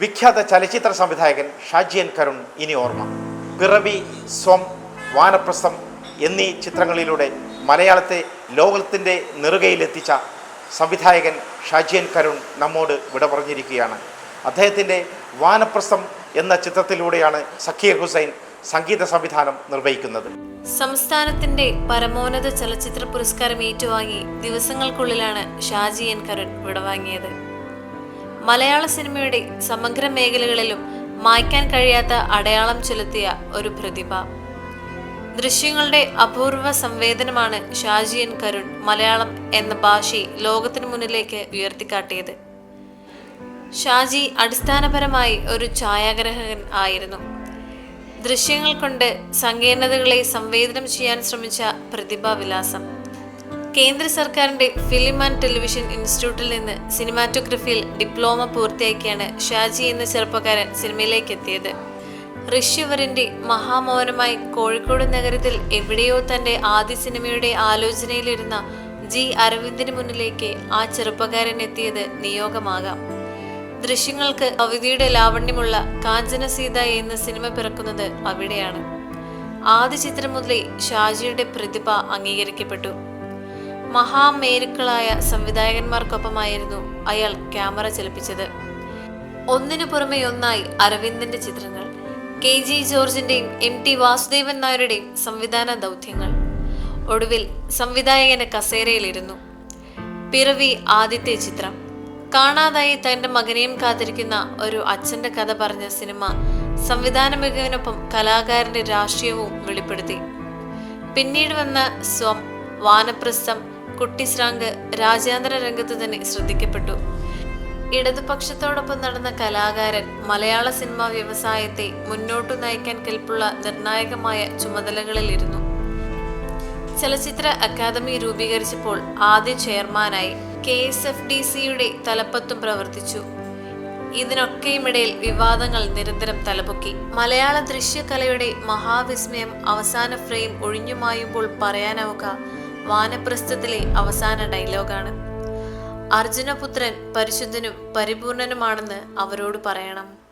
വിഖ്യാത ചലച്ചിത്ര സംവിധായകൻ ഷാജിയൻ കരുൺ ഇനി ഓർമ്മ. പിറവി സ്വം വാനപ്രസ്ഥം എന്നീ ചിത്രങ്ങളിലൂടെ മലയാളത്തെ ലോകത്തിന്റെ നെറുകയിലെത്തിച്ച സംവിധായകൻ ഷാജിയൻ കരുൺ നമ്മോട് വിട പറഞ്ഞിരിക്കുകയാണ്. അദ്ദേഹത്തിന്റെ വാനപ്രസ്ഥം എന്ന ചിത്രത്തിലൂടെയാണ് സക്കീർ ഹുസൈൻ സംഗീത സംവിധാനം നിർവഹിക്കുന്നത്. സംസ്ഥാനത്തിന്റെ പരമോന്നത ചലച്ചിത്ര പുരസ്കാരം ഏറ്റുവാങ്ങി ദിവസങ്ങൾക്കുള്ളിലാണ് ഷാജി എൻ കരുൺ വിടവാങ്ങിയത്. മലയാള സിനിമയുടെ സമഗ്ര മേഖലകളിലും മായ്ക്കാൻ കഴിയാത്ത അടയാളം ചെലുത്തിയ ഒരു പ്രതിഭ. ദൃശ്യങ്ങളുടെ അപൂർവ സംവേദനമാണ് ഷാജി എൻ കരുൺ മലയാളം എന്ന ഭാഷയെ ലോകത്തിനു മുന്നിലേക്ക് ഉയർത്തിക്കാട്ടിയത്. ഷാജി അടിസ്ഥാനപരമായി ഒരു ഛായാഗ്രഹകൻ ആയിരുന്നു. ദൃശ്യങ്ങൾ കൊണ്ട് സങ്കീർണതകളെ സംവേദനം ചെയ്യാൻ ശ്രമിച്ച പ്രതിഭാവിലാസം. കേന്ദ്ര സർക്കാരിന്റെ ഫിലിം ആൻഡ് ടെലിവിഷൻ ഇൻസ്റ്റിറ്റ്യൂട്ടിൽ നിന്ന് സിനിമാറ്റോഗ്രഫിയിൽ ഡിപ്ലോമ പൂർത്തിയാക്കിയാണ് ഷാജി എന്ന ചെറുപ്പക്കാരൻ സിനിമയിലേക്ക് എത്തിയത്. ഋഷ്യവരന്റെ മഹാമൗനമായി കോഴിക്കോട് നഗരത്തിൽ എവിടെയോ തന്റെ ആദ്യ സിനിമയുടെ ആലോചനയിലിരുന്ന ജി അരവിന്ദിന് മുന്നിലേക്ക് ആ ചെറുപ്പക്കാരൻ എത്തിയത് നിയോഗമാകാം. ദൃശ്യങ്ങൾക്ക് കവിതയുടെ ലാവണ്യമുള്ള കാഞ്ചന സീത എന്ന സിനിമ പിറക്കുന്നത് അവിടെയാണ്. ആദ്യ ചിത്രം മുതലേ ഷാജിയുടെ പ്രതിഭ അംഗീകരിക്കപ്പെട്ടു. മഹാമേരുക്കളായ സംവിധായകന്മാർക്കൊപ്പമായിരുന്നു അയാൾ ക്യാമറ ചലിപ്പിച്ചത്. ഒന്നിനു പുറമെ ഒന്നായി അരവിന്ദന്റെ ചിത്രങ്ങൾ കെ ജി ജോർജിന്റെയും എം ടി വാസുദേവൻ നായരുടെയും സംവിധാന ദൗത്യങ്ങൾ. ഒടുവിൽ സംവിധായകന് കസേരയിലിരുന്നു. പിറവി ആദ്യത്തെ ചിത്രം. കാണാതായി തന്റെ മകനെയും കാത്തിരിക്കുന്ന ഒരു അച്ഛന്റെ കഥ പറഞ്ഞ സിനിമ സംവിധാന മികവിനൊപ്പം കലാകാരന്റെ രാഷ്ട്രീയവും വെളിപ്പെടുത്തി. പിന്നീട് വന്ന സ്വം വാനപ്രസ്ഥം കുട്ടിശ്രാങ്ക് രാജ്യാന്തര രംഗത്ത് തന്നെ ശ്രദ്ധിക്കപ്പെട്ടു. ഇടതുപക്ഷത്തോടൊപ്പം നടന്ന കലാകാരൻ മലയാള സിനിമാ വ്യവസായത്തെ മുന്നോട്ടു നയിക്കാൻ കെൽപ്പുള്ള നിർണായകമായ ചുമതലകളിലിരുന്നു. ചലച്ചിത്ര അക്കാദമി രൂപീകരിച്ചപ്പോൾ ആദ്യ ചെയർമാനായി കെ എസ് എഫ് ഡി സിയുടെ തലപ്പത്തും പ്രവർത്തിച്ചു. ഇതിനൊക്കെയുമിടയിൽ വിവാദങ്ങൾ നിരന്തരം തലപൊക്കി. മലയാള ദൃശ്യകലയുടെ മഹാവിസ്മയം അവസാന ഫ്രെയിം ഒഴിഞ്ഞുമായുമ്പോൾ പറയാനാവുക വാനപ്രസ്ഥത്തിലെ അവസാന ഡയലോഗാണ്. അർജുനപുത്രൻ പരിശുദ്ധനും പരിപൂർണനുമാണെന്ന് അവരോട് പറയണം.